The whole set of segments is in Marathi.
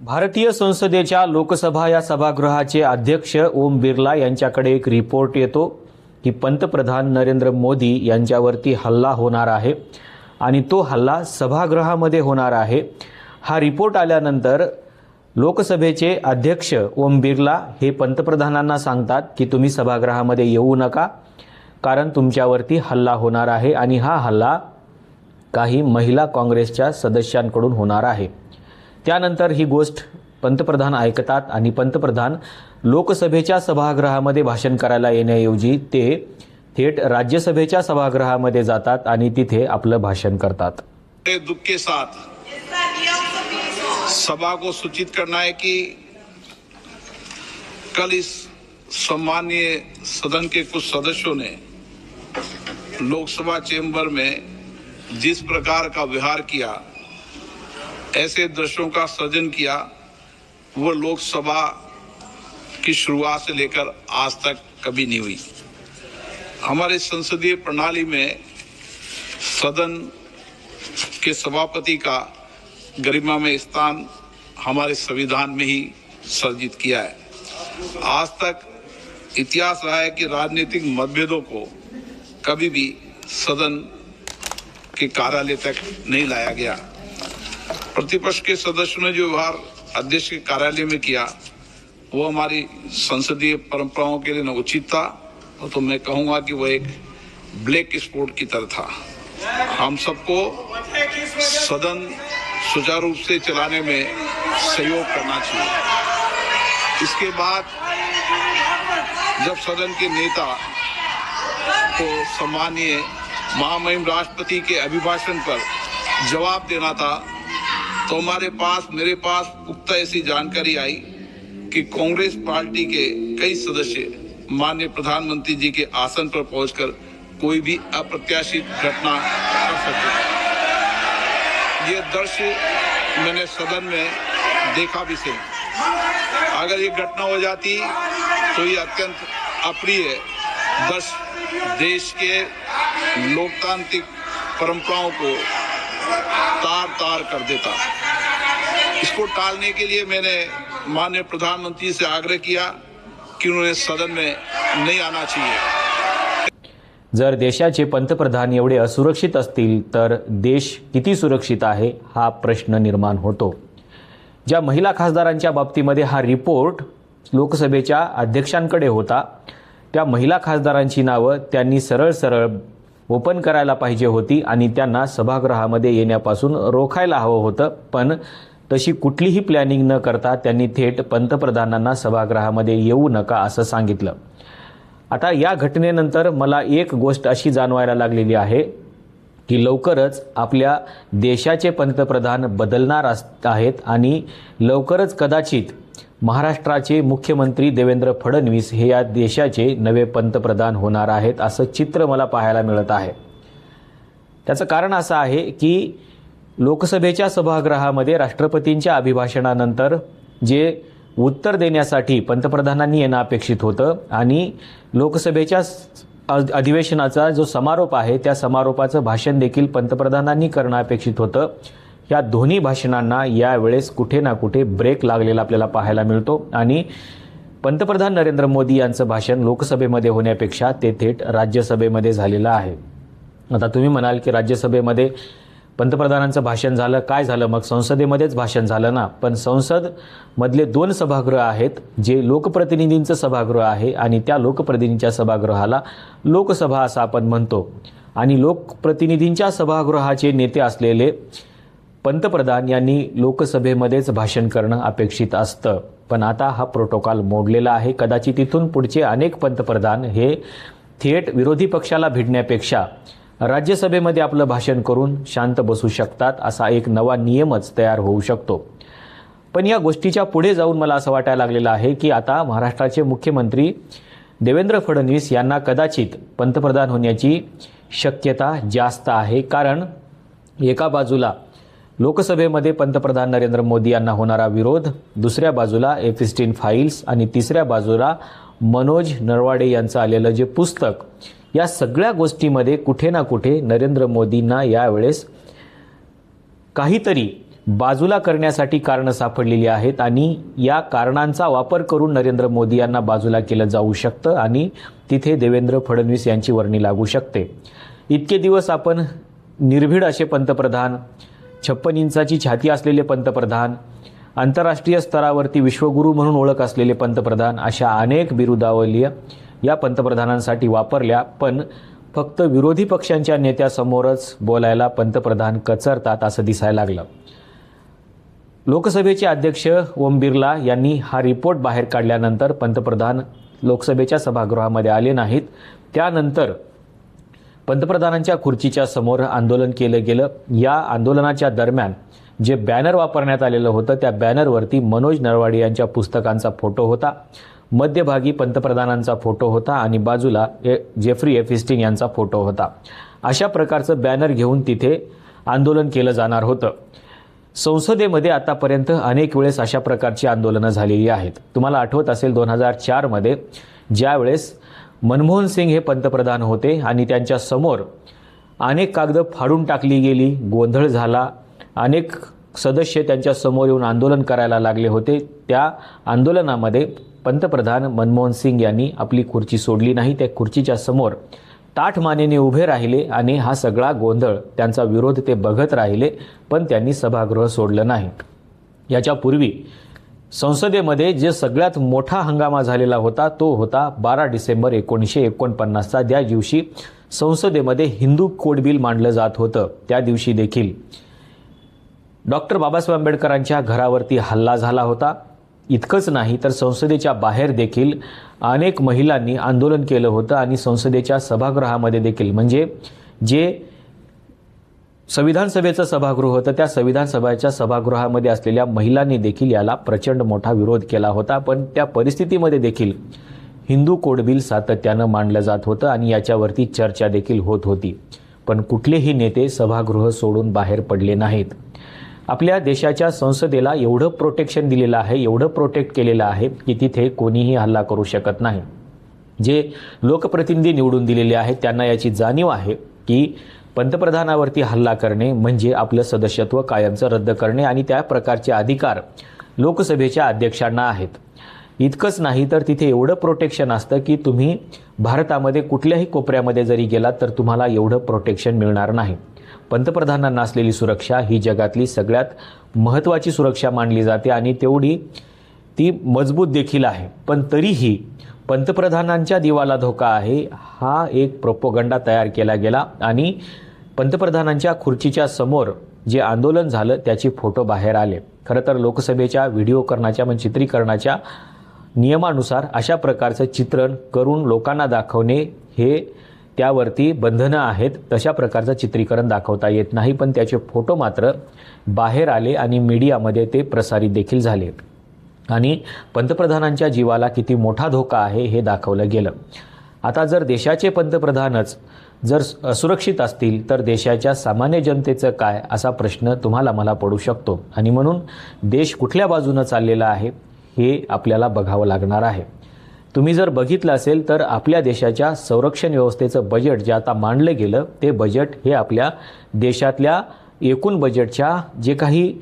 भारतीय संसदेच्या लोकसभा या सभागृहाचे अध्यक्ष ओम बिर्ला यांच्याकडे एक रिपोर्ट येतो की पंतप्रधान नरेंद्र मोदी यांच्यावरती हल्ला होणार आहे आणि तो हल्ला सभागृहामध्ये होणार आहे. हा रिपोर्ट आल्यानंतर लोकसभेचे अध्यक्ष ओम बिर्ला हे पंतप्रधानांना सांगतात की तुम्ही सभागृहामध्ये येऊ नका कारण तुमच्यावरती हल्ला होणार आहे आणि हा हल्ला काही महिला काँग्रेसच्या सदस्यांकडून होणार आहे. त्यानंतर ही गोष्ट पंतप्रधान ऐकतात आणि पंतप्रधान लोकसभेच्या सभागृहामध्ये भाषण करायला येण्याऐवजी ते थेट राज्यसभेच्या सभागृहामध्ये जातात आणि तिथे आपलं भाषण करतात. बड़े दुख के साथ सभा को सूचित करना है कि कल इस सम्मानीय सदन के कुछ सदस्यों ने लोकसभा चेंबर में जिस प्रकार का व्यवहार किया ऐसे दृश्यों का सृजन किया, वो लोकसभा की शुरुआत से लेकर आज तक कभी नहीं हुई। हमारे संसदीय प्रणाली में सदन के सभापति का गरिमा में स्थान हमारे संविधान में ही सर्जित किया है। आज तक इतिहास रहा है कि राजनीतिक मतभेदों को कभी भी सदन के कार्यालय तक नहीं लाया गया। प्रतिपक्ष के सदस्यों ने जो व्यवहार अध्यक्ष के कार्यालय में किया, वो हमारी संसदीय परंपराओं के लिए न उचित था। और तो मैं कहूँगा कि वो एक ब्लैक स्पॉट की तरह था। हम सबको सदन सुचारू रूप से चलाने में सहयोग करना चाहिए। इसके बाद जब सदन के नेता को सम्मानीय महामहिम राष्ट्रपति के अभिभाषण पर जवाब देना था तो हमारे पास, मेरे पास पुख्ता ऐसी जानकारी आई कि कांग्रेस पार्टी के कई सदस्य माननीय प्रधानमंत्री जी के आसन पर पहुंचकर कोई भी अप्रत्याशित घटना कर सकते ये दृश्य मैंने सदन में देखा भी से। अगर ये घटना हो जाती तो ये अत्यंत अप्रिय दृश्य देश के लोकतांत्रिक परंपराओं को तार तार कर देता। इसको टालने के लिए मैंने माननीय प्रधानमंत्री से आग्रह किया कि उन्होंने सदन में नहीं आना चाहिए। जर देशाचे पंतप्रधान एवढे असुरक्षित असतील तर देश किती सुरक्षित आहे हा प्रश्न निर्माण होतो. ज्या महिला खासदारांच्या बाबतीमध्ये हा रिपोर्ट लोकसभेच्या अध्यक्षांकडे होता त्या महिला खासदारांची नावं त्यांनी सरळ सरळ ओपन करायला पाहिजे होती आणि त्यांना सभागृहामध्ये येण्यापासून रोखायला हवं होतं. पण तशी कुठलीही प्लॅनिंग न करता त्यांनी थेट पंतप्रधानांना सभागृहामध्ये येऊ नका असं सांगितलं. आता या घटनेनंतर मला एक गोष्ट अशी जाणवायला लागलेली आहे की लवकरच आपल्या देशाचे पंतप्रधान बदलणार अस आहेत आणि लवकरच कदाचित महाराष्ट्राचे मुख्यमंत्री देवेंद्र फडणवीस हे या देशाचे नवे पंतप्रधान होणार आहेत असं चित्र मला पाहायला मिळत आहे. त्याचं कारण असं आहे की लोकसभेच्या सभागृहामध्ये राष्ट्रपतींच्या अभिभाषणानंतर जे उत्तर देण्यासाठी पंतप्रधानांनी येणं अपेक्षित होतं आणि लोकसभेच्या अधिवेशनाचा जो समारोप आहे त्या समारोपाचं भाषण देखील पंतप्रधानांनी करणं अपेक्षित होतं. या दोन्ही भाषणांना यावेळेस कुठे ना कुठे ब्रेक लागलेला आपल्याला पाहायला मिळतो. आणि पंतप्रधान नरेंद्र मोदी यांचं भाषण लोकसभेमध्ये होण्यापेक्षा ते थेट राज्यसभेमध्ये झालेलं आहे. आता तुम्ही म्हणाल की राज्यसभेमध्ये पंतप्रधानांचं भाषण झालं काय झालं? मग संसदेमध्येच भाषण झालं ना. पण संसद मधले दोन सभागृह आहेत जे लोकप्रतिनिधींचं सभागृह आहे आणि त्या लोकप्रतिनिधींच्या सभागृहाला लोकसभा असं आपण म्हणतो. आणि लोकप्रतिनिधींच्या सभागृहाचे नेते असलेले पंतप्रधान यांनी लोकसभेमध्येच भाषण करणं अपेक्षित असतं. पण आता हा प्रोटोकॉल मोडलेला आहे. कदाचित तिथून पुढचे अनेक पंतप्रधान हे थेट विरोधी पक्षाला भिडण्यापेक्षा राज्यसभेमध्ये आपलं भाषण करून शांत बसू शकतात असा एक नवा नियमच तयार होऊ शकतो. पण या गोष्टीच्या पुढे जाऊन मला असं वाटायला लागलेलं आहे की आता महाराष्ट्राचे मुख्यमंत्री देवेंद्र फडणवीस यांना कदाचित पंतप्रधान होण्याची शक्यता जास्त आहे. कारण एका बाजूला लोकसभेमध्ये पंतप्रधान नरेंद्र मोदी यांना होणारा विरोध दुसऱ्या बाजूला एफिस्टीन फाईल्स आणि तिसऱ्या बाजूला मनोज नरवाडे यांचं आलेलं जे पुस्तक या सगळ्या गोष्टीमध्ये कुठे ना कुठे नरेंद्र मोदींना यावेळेस काहीतरी बाजूला करण्यासाठी कारणं सापडलेली आहेत आणि या कारणांचा वापर करून नरेंद्र मोदी यांना बाजूला केलं जाऊ शकतं आणि तिथे देवेंद्र फडणवीस यांची वर्णी लागू शकते. इतके दिवस आपण निर्भीड असे पंतप्रधान छप्पन इंचाची छाती असलेले पंतप्रधान आंतरराष्ट्रीय स्तरावरती विश्वगुरू म्हणून ओळख असलेले पंतप्रधान अशा अनेक बिरुदावलीय या पंतप्रधानांसाठी वापरल्या पण फक्त विरोधी पक्षांच्या नेत्यासमोरच बोलायला पंतप्रधान कचरतात असं दिसायला लागलं. लोकसभेचे अध्यक्ष ओम बिर्ला यांनी हा रिपोर्ट बाहेर काढल्यानंतर पंतप्रधान लोकसभेच्या सभागृहामध्ये आले नाहीत. त्यानंतर पंतप्रधानांच्या खुर्चीच्या समोर आंदोलन केलं गेलं. या आंदोलनाच्या दरम्यान जे बॅनर वापरण्यात आलेलं होतं त्या बॅनरवरती मनोज नरवाडे यांच्या पुस्तकांचा फोटो होता. मध्यभागी पंतप्रधानांचा फोटो होता आणि बाजूला ए जेफ्री एफिस्टिन यांचा फोटो होता. अशा प्रकारचं बॅनर घेऊन तिथे आंदोलन केलं जाणार होतं. संसदेमध्ये आतापर्यंत अनेक वेळेस अशा प्रकारची आंदोलनं झालेली आहेत. तुम्हाला आठवत असेल दोन हजार चारमध्ये ज्यावेळेस मनमोहन सिंग हे पंतप्रधान होते आणि त्यांच्यासमोर अनेक कागदं फाडून टाकली गेली गोंधळ झाला अनेक सदस्य त्यांच्यासमोर येऊन आंदोलन करायला लागले होते. त्या आंदोलनामध्ये पंतप्रधान मनमोहन सिंग यांनी आपली खुर्ची सोडली नाही. त्या खुर्चीच्या समोर ताठ मानेने उभे राहिले आणि हा सगळा गोंधळ त्यांचा विरोध ते बघत राहिले पण त्यांनी सभागृह सोडलं नाही. याच्यापूर्वी संसदेमध्ये जे सगळ्यात मोठा हंगामा झालेला होता तो होता बारा डिसेंबर एकोणीसशे एकोणपन्नासचा. त्या दिवशी संसदेमध्ये हिंदू कोड बिल मांडलं जात होतं. त्या दिवशी देखील डॉक्टर बाबासाहेब आंबेडकरांच्या घरावरती हल्ला झाला होता. इतकंच नाही तर संसदेच्या बाहेर देखील अनेक महिलांनी आंदोलन केलं होतं आणि संसदेच्या सभागृहामध्ये देखील. म्हणजे जे संविधान सभेचं सभागृह होतं त्या संविधान सभेच्या सभागृहामध्ये असलेल्या महिलांनी देखील याला प्रचंड मोठा विरोध केला होता. पण त्या परिस्थितीमध्ये देखील हिंदू कोड बिल सातत्यानं मांडलं जात होतं आणि याच्यावरती चर्चा देखील होत होती. पण कुठलेही नेते सभागृह सोडून बाहेर पडले नाहीत. आपल्या देशाच्या संसदेला एवढं प्रोटेक्शन दिलेलं आहे एवढं प्रोटेक्ट केलेलं आहे की तिथे कोणीही हल्ला करू शकत नाही. जे लोकप्रतिनिधी निवडून दिलेले आहेत त्यांना याची जाणीव आहे की पंतप्रधानावरती हल्ला करणे म्हणजे आपलं सदस्यत्व कायमचं रद्द करणे आणि त्या प्रकारचे अधिकार लोकसभेच्या अध्यक्षांना आहेत. इतकंच नाही तर तिथे एवढं प्रोटेक्शन असतं की तुम्ही भारतामध्ये कुठल्याही कोपऱ्यामध्ये जरी गेलात तर तुम्हाला एवढं प्रोटेक्शन मिळणार नाही. पंतप्रधानांना असलेली सुरक्षा ही जगातली सगळ्यात महत्त्वाची सुरक्षा मानली जाते आणि तेवढी ती मजबूत देखील आहे. पण तरीही पंतप्रधानांच्या दिवाला धोका आहे हा एक प्रोपोगंडा तयार केला गेला आणि पंतप्रधानांच्या खुर्चीच्या समोर जे आंदोलन झालं त्याचे फोटो बाहेर आले. खरं तर लोकसभेच्या व्हिडिओकरणाच्या म्हणजे चित्रीकरणाच्या नियमानुसार अशा प्रकारचं चित्रण करून लोकांना दाखवणे हे त्यावरती बंधनं आहेत तशा प्रकारचं चित्रीकरण दाखवता येत नाही पण त्याचे फोटो मात्र बाहेर आले आणि मीडियामध्ये ते प्रसारित देखील झाले. आणि पंतप्रधानांच्या जीवाला किती मोठा धोका आहे हे दाखवलं गेलं. आता जर देशाचे पंतप्रधानच जर असुरक्षित असतील तर देशाच्या सामान्य जनतेचं काय असा प्रश्न तुम्हाला मला पडू शकतो. आणि म्हणून देश कुठल्या बाजूनं चाललेला आहे हे आपल्याला बघावं लागणार आहे. तुम्ही जर बघितलं असेल तर आपल्या देशाच्या संरक्षण व्यवस्थेचं बजेट जे आता मांडलं गेलं ते बजेट हे आपल्या देशातल्या एकूण बजेटच्या जे काही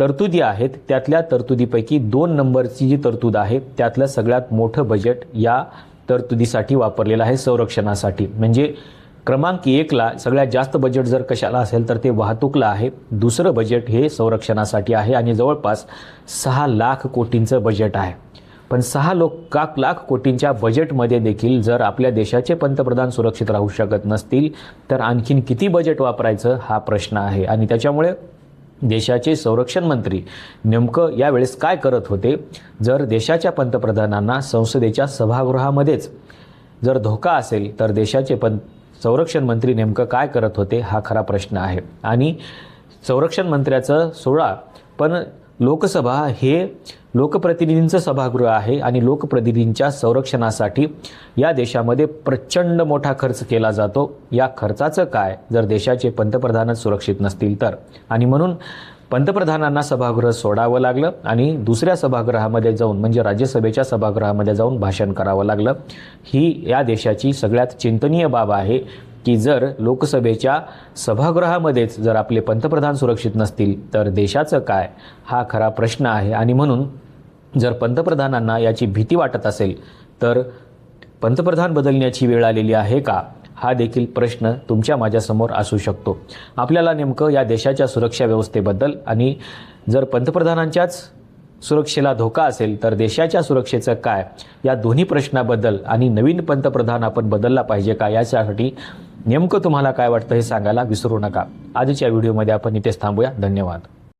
तरतुदी आहेत त्यातल्या तरतुदीपैकी दोन नंबरची जी तरतूद आहे त्यातलं सगळ्यात मोठं बजेट या तरतुदीसाठी वापरलेलं आहे संरक्षणासाठी. म्हणजे क्रमांक एकला सगळ्यात जास्त बजेट जर कशाला असेल तर ते वाहतूकला आहे. दुसरं बजेट हे संरक्षणासाठी आहे आणि जवळपास सहा लाख कोटींचं बजेट आहे. पण सहा लोक लाख कोटींच्या बजेटमध्ये देखील जर आपल्या देशाचे पंतप्रधान सुरक्षित राहू शकत नसतील तर आणखीन किती बजेट वापरायचं हा प्रश्न आहे. आणि त्याच्यामुळे देशाचे संरक्षण मंत्री नेमकं यावेळेस काय करत होते? जर देशाच्या पंतप्रधानांना संसदेच्या सभागृहामध्येच जर धोका असेल तर देशाचे पं संरक्षण मंत्री नेमकं काय करत होते हा खरा प्रश्न आहे. आणि संरक्षण मंत्र्याचं सोळा पण लोकसभा हे लोकप्रतिनिधींचं सभागृह आहे आणि लोकप्रतिनिधींच्या संरक्षणासाठी या देशामध्ये प्रचंड मोठा खर्च केला जातो. या खर्चाचं काय? जर देशाचे पंतप्रधानच सुरक्षित नसतील तर. आणि म्हणून पंतप्रधानांना सभागृह सोडावं लागलं आणि दुसऱ्या सभागृहामध्ये जाऊन म्हणजे राज्यसभेच्या सभागृहामध्ये जाऊन भाषण करावं लागलं. ही या देशाची सगळ्यात चिंतनीय बाब आहे. की जर लोकसभेच्या सभागृहामध्येच जर आपले पंतप्रधान सुरक्षित नसतील तर देशाचं काय? हा खरा प्रश्न आहे. आणि म्हणून जर पंतप्रधानांना याची भीती वाटत असेल तर पंतप्रधान बदलण्याची वेळ आलेली आहे का? हा देखील प्रश्न तुमच्या माझ्यासमोर असू शकतो. आपल्याला नेमकं या देशाच्या सुरक्षा व्यवस्थेबद्दल आणि जर पंतप्रधानांच्याच सुरक्षेला धोका असेल तर देशाच्या सुरक्षेचं काय? या दोन्ही प्रश्नाबद्दल आणि नवीन पंतप्रधान आपण बदलला पाहिजे का? याच्यासाठी नेमकं तुम्हाला काय वाटतं हे सांगायला विसरू नका. आजच्या व्हिडिओमध्ये आपण इथेच थांबूया. धन्यवाद.